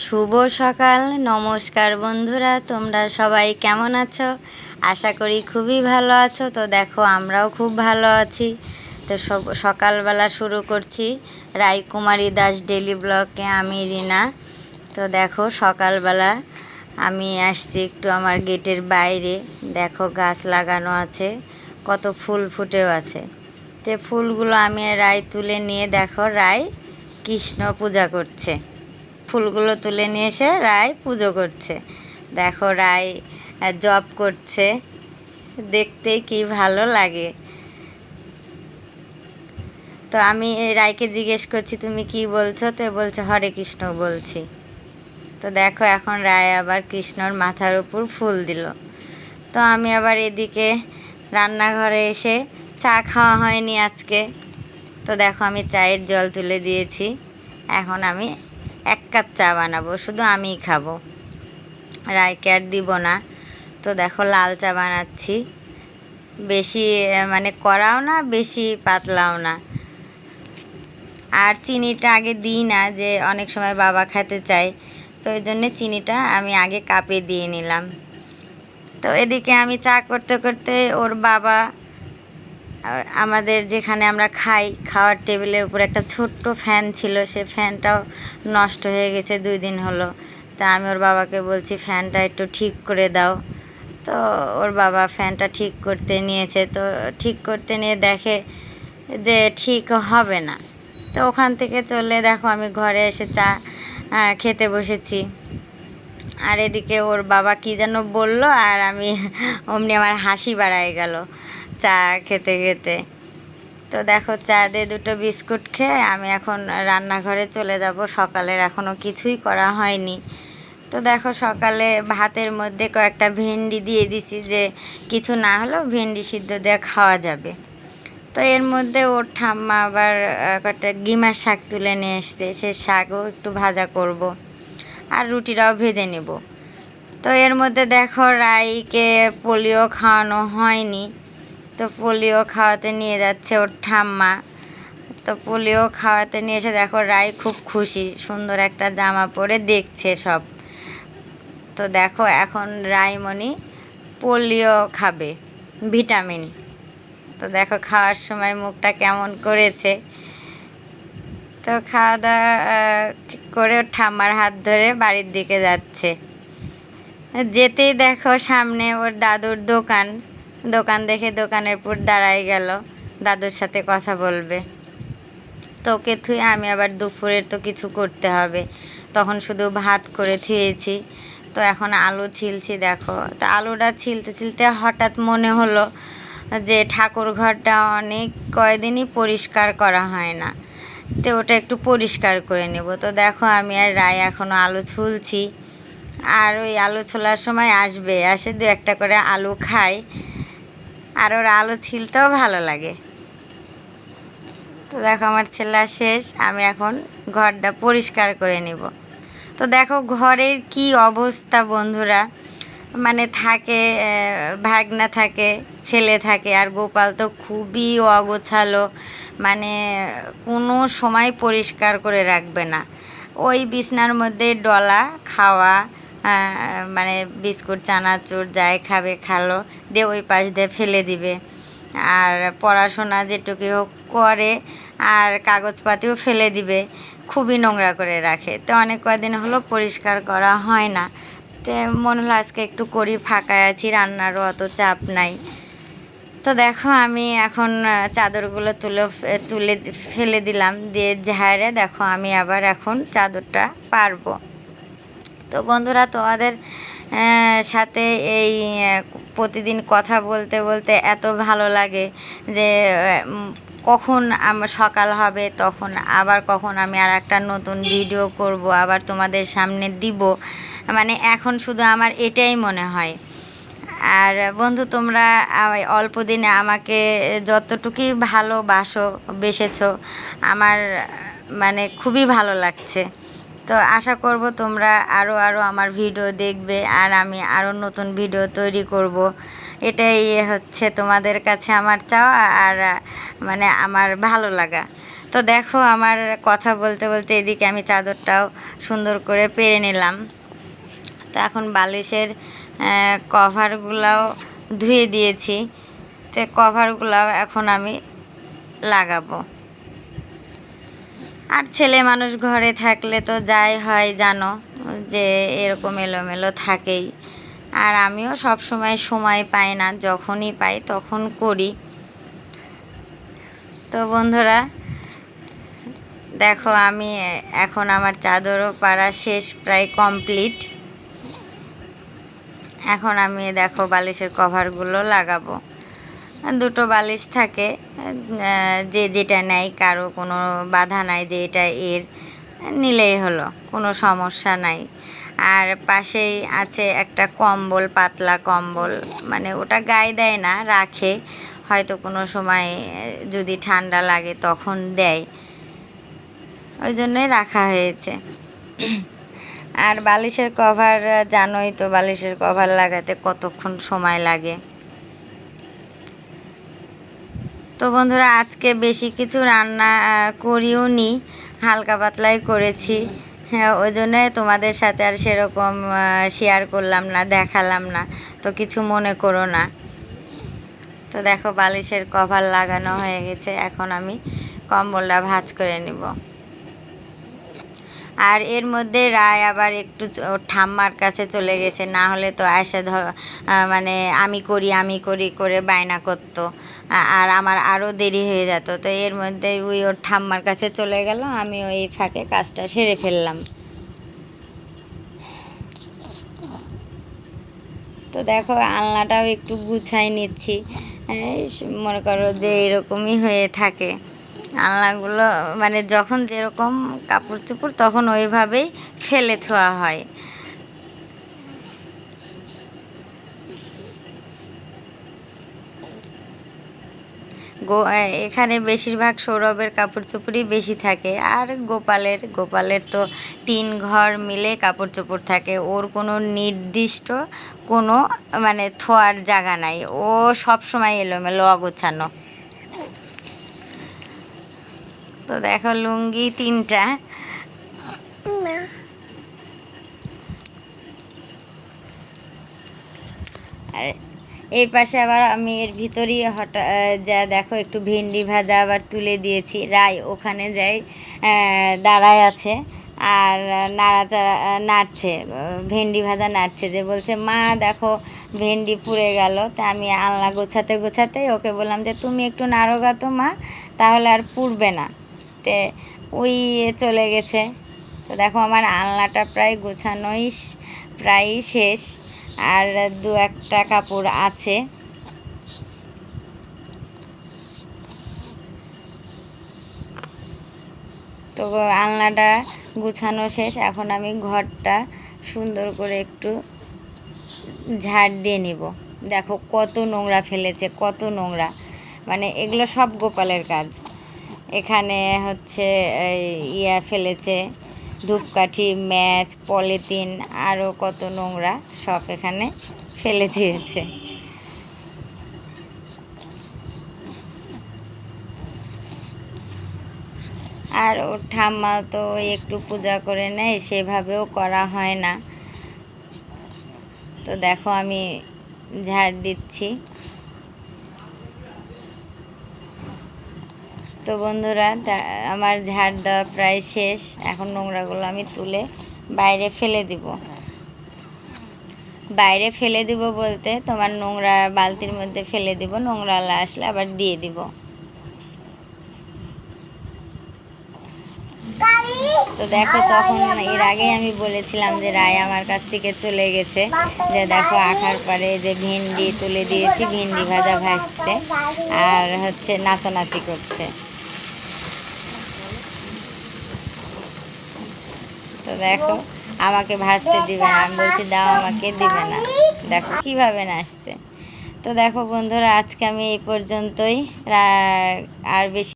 শুভ সকাল, নমস্কার বন্ধুরা, তোমরা সবাই কেমন আছো? আশা করি খুবই ভালো আছো, তো দেখো আমরাও খুব ভালো আছি। তো সব, সকালবেলা শুরু করছি রায়কুমারী দাস ডেলি ব্লকে আমি রিনা। তো দেখো সকালবেলা আমি আসছি একটু আমার গেটের বাইরে, দেখো গাছ লাগানো আছে, কত ফুল ফুটেও আছে। তো ফুলগুলো আমি রায় তুলে নিয়ে দেখো রায় কৃষ্ণ পূজা করছে। ফুলগুলো তুলে নিয়ে এসে রায় পুজো করছে। দেখো রায় জব করছে। দেখতে কি ভালো লাগে। তো আমি রায়কে জিজ্ঞেস করছি, তুমি কি বলছো? তো বলছে, হরে কৃষ্ণ বলছি। তো দেখো এখন রায় আবার কৃষ্ণর মাথার উপর ফুল দিল। তো আমি আবার এদিকে রান্নাঘরে এসে চা খাওয়া হয়নি আজকে। তো দেখো আমি চায়ের জল তুলে দিয়েছি। এখন আমি এক কাপ চা বানাবো, শুধু আমিই খাব। রায়কে আর দিব না। তো দেখো লাল চা বানাচ্ছি। বেশি মানে করাও না, বেশি পাতলাও না। আর চিনিটা আগে দিই না, যে অনেক সময় বাবা খেতে চায়। তো ওই জন্যে চিনিটা আমি আগে কাপে দিয়ে নিলাম। তো এদিকে আমি চা করতে করতে ওর বাবা আমাদের যেখানে আমরা খাই, খাওয়ার টেবিলের উপর একটা ছোট্ট ফ্যান ছিল, সে ফ্যানটাও নষ্ট হয়ে গেছে দুই দিন হলো। তা আমি ওর বাবাকে বলছি, ফ্যানটা একটু ঠিক করে দাও। তো ওর বাবা ফ্যানটা ঠিক করতে নিয়েছে। তো ঠিক করতে নিয়ে দেখে যে ঠিক হবে না। তো ওখান থেকে চলে দেখো, আমি ঘরে এসে চা খেতে বসেছি। আর এদিকে ওর বাবা কি যেন বলল, আর আমি অমনি আমার হাসি বাড়ায় গেল। চা খেতে খেতে। তো দেখো, চা দিয়ে দুটো বিস্কুট খেয়ে আমি এখন রান্নাঘরে চলে যাব। সকালের এখনও কিছুই করা হয়নি। তো দেখো, সকালে ভাতের মধ্যে কয়েকটা ভেন্ডি দিয়ে দিছি যে কিছু না হলেও ভেন্ডি সিদ্ধ দিয়ে খাওয়া যাবে। তো এর মধ্যে ওর ঠাম্মা আবার কয়েকটা গিমার শাক তুলে নিয়ে এসছে। সে শাকও একটু ভাজা করব। আর রুটিটাও ভেজে নেব। তো এর মধ্যে দেখো, রাইকে পোলিও খাওয়ানো হয়নি। তো পোলিও খাওয়াতে নিয়ে যাচ্ছে ওর ঠাম্মা। তো পোলিও খাওয়াতে নিয়ে এসে দেখো রাই খুব খুশি, সুন্দর একটা জামা পরে দেখছে সব। তো দেখো এখন রাইমণি পোলিও খাবে, ভিটামিন। তো দেখো খাওয়ার সময় মুখটা কেমন করেছে। তো খাওয়া দাওয়া করে ঠাম্মার হাত ধরে বাড়ির দিকে যাচ্ছে। যেতেই দেখো সামনে ওর দাদুর দোকান। দোকান দেখে দোকানের পর দাঁড়ায় গেল। দাদুর সাথে কথা বলবে। তোকে থুই আমি আবার দুপুরের তো কিছু করতে হবে। তখন শুধু ভাত করে থুয়েছি। তো এখন আলু ছিলছি, দেখো। তো আলুটা ছিলতে ছিলতে হঠাৎ মনে হলো যে ঠাকুর ঘরটা অনেক কয়দিনই পরিষ্কার করা হয় না। তো ওটা একটু পরিষ্কার করে নেব। তো দেখো, আমি আর রায় এখনও আলু ছুলছি। আর ওই আলু ছোলার সময় আসবে। আসে দু একটা করে আলু খাই আর ওর আলু ছিলতেও ভালো লাগে। তো দেখো আমার ছেলা শেষ, আমি এখন ঘরটা পরিষ্কার করে নিব। তো দেখো ঘরের কি অবস্থা বন্ধুরা? মানে থাকে ভাগনা থাকে, ছেলে থাকে, আর গোপাল তো খুবই অগোছালো মানে কোনো সময় পরিষ্কার করে রাখবে না। ওই বিছনার মধ্যে ডলা, খাওয়া মানে বিস্কুট, চানাচুর যাই খাবে, খালো, দিয়ে ওই পাশ দিয়ে ফেলে দিবে। আর পড়াশোনা যেটুকু হোক করে, আর কাগজপাতিও ফেলে দিবে। খুবই নোংরা করে রাখে। তো অনেক কদিন হলো পরিষ্কার করা হয় না। তো মনে হলো আজকে একটু করি, ফাঁকায় আছি, রান্নারও অত চাপ নাই। তো দেখো আমি এখন চাদরগুলো তুলে তুলে ফেলে দিলাম। দিয়ে ঝাড়ে দেখো আমি আবার এখন চাদরটা পারব। তো বন্ধুরা, তোমাদের সাথে এই প্রতিদিন কথা বলতে বলতে এত ভালো লাগে যে কখন আমার সকাল হবে, তখন আবার কখন আমি আর একটা নতুন ভিডিও করব, আবার তোমাদের সামনে দিব। মানে এখন শুধু আমার এটাই মনে হয়। আর বন্ধু, তোমরা অল্প দিনে আমাকে যতটুকুই ভালোবাসো, বেসেছো, আমার মানে খুবই ভালো লাগছে। তো আশা করব তোমরা আরও আরও আমার ভিডিও দেখবে আর আমি আরও নতুন ভিডিও তৈরি করব। এটাই হচ্ছে তোমাদের কাছে আমার চাওয়া আর মানে আমার ভালো লাগা। তো দেখো আমার কথা বলতে বলতে এদিকে আমি চাদরটাও সুন্দর করে পেরে নিলাম। তো এখন বালিশের কভারগুলাও ধুয়ে দিয়েছি। তো কভারগুলাও এখন আমি লাগাবো। আর ছেলে মানুষ ঘরে থাকলে তো যাই হয়, জানো, যে এরকম এলোমেলো থাকেই। আর আমিও সব সময় সময় পাই না, যখনই পাই তখন করি। তো বন্ধুরা, দেখো আমি এখন আমার চাদরও পাড়া শেষ প্রায় কমপ্লিট। এখন আমি, দেখো, বালিশের কভারগুলো লাগাবো। দুটো বালিশ থাকে, যে যেটা নেয় কারও কোনো বাধা নাই যে এটা এর, নিলেই হলো, কোনো সমস্যা নাই। আর পাশেই আছে একটা কম্বল, পাতলা কম্বল মানে ওটা গায়ে দেয় না, রাখে, হয়তো কোনো সময়, যদি ঠান্ডা লাগে তখন দেয়। ওই জন্যই রাখা হয়েছে। আর বালিশের কভার, জানোই তো বালিশের কভার লাগাতে কতক্ষণ সময় লাগে। তো বন্ধুরা, আজকে বেশি কিছু রান্না করিও নি, হালকা পাতলাই করেছি। হ্যাঁ ওই জন্য তোমাদের সাথে আর সেরকম শেয়ার করলাম না, দেখালাম না। তো কিছু মনে করো না। তো দেখো, বালিশের কভার লাগানো হয়ে গেছে। এখন আমি কম্বলটা ভাজ করে নিব। আর এর মধ্যে রায় আবার একটু ঠাম্মার কাছে চলে গেছে, না হলে তো আসে ধর মানে আমি করি আমি করি করে বায়না করতো। আর আমার আরও দেরি হয়ে যেত। তো এর মধ্যে ওই ওর ঠাম্মার কাছে চলে গেল, আমি ওই ফাঁকে কাজটা সেরে ফেললাম। তো দেখো, আলনাটাও একটু গুছাই নিচ্ছি। মনে করো যে এরকমই হয়ে থাকে। আলনাগুলো মানে যখন যেরকম কাপড় চোপড় তখন ওইভাবেই ফেলে থোয়া হয়। গো এখানে বেশিরভাগ সৌরভের কাপড় চোপড়ই বেশি থাকে, আর গোপালের গোপালের তো তিন ঘর মিলে কাপড় চোপড় থাকে। ওর কোনো নির্দিষ্ট কোনো মানে থোয়ার জায়গা নাই। ও সবসময় এলোমেলো, অগোছানো। তো দেখো লুঙ্গি তিনটা। আর এই পাশে আবার আমি এর ভিতরেই হঠাৎ যা দেখো একটু ভেন্ডি ভাজা আবার তুলে দিয়েছি। রায় ওখানে যাই দাঁড়ায় আছে আর নাড়াচাড়া নাড়ছে ভেন্ডি ভাজা নাড়ছে যে বলছে মা দেখো ভেন্ডি পুড়ে গেল। তা আমি আলনা গোছাতে গোছাতে ওকে বললাম যে তুমি একটু নাড়ো গা তো মা তাহলে আর পুড়বে না। তে ওই চলে গেছে। তো দেখো আমার আলনাটা প্রায় গোছানোই প্রায়ই শেষ। আর দু একটা কাপড় আছে। তো আলনাটা গুছানো শেষ। এখন আমি ঘরটা সুন্দর করে একটু ঝাড় দিয়ে নিব। দেখো কত নোংরা ফেলেছে, কত নোংরা। মানে এগুলো সব গোপালের কাজ। এখানে হচ্ছে ইয়া ফেলেছে, ধূপকাঠি, ম্যাচ, পলিথিন আরও কত নোংরা সব এখানে ফেলে দিয়েছে। আর ওর ঠাম্মা তো একটু পূজা করে নেয়, সেভাবেও করা হয় না। তো দেখো আমি ঝাড় দিচ্ছি। তো বন্ধুরা আমার ঝাড় দেওয়া প্রায় শেষ। এখন নোংরাগুলো আমি তুলে বাইরে ফেলে দিব। বাইরে ফেলে দিব বলতে তোমার নোংরা বালতির মধ্যে ফেলে দিব নোংরা আসলে আবার দিয়ে দিব। তো দেখো তখন এর আগে আমি বলেছিলাম যে রায় আমার কাছ থেকে চলে গেছে। যে দেখো আখার পরে যে ভেন্ডি তুলে দিয়েছি, ভেন্ডি ভাজা ভাজতে আর হচ্ছে নাচানাচি করছে। তো দেখো, আমাকে ভাসতে দিবে না। আমি বলছি, দাও, আমাকে দিবে না। দেখো, কীভাবে নাচছে। তো দেখো বন্ধুরা, আজকে আমি এই পর্যন্তই। আর বেশি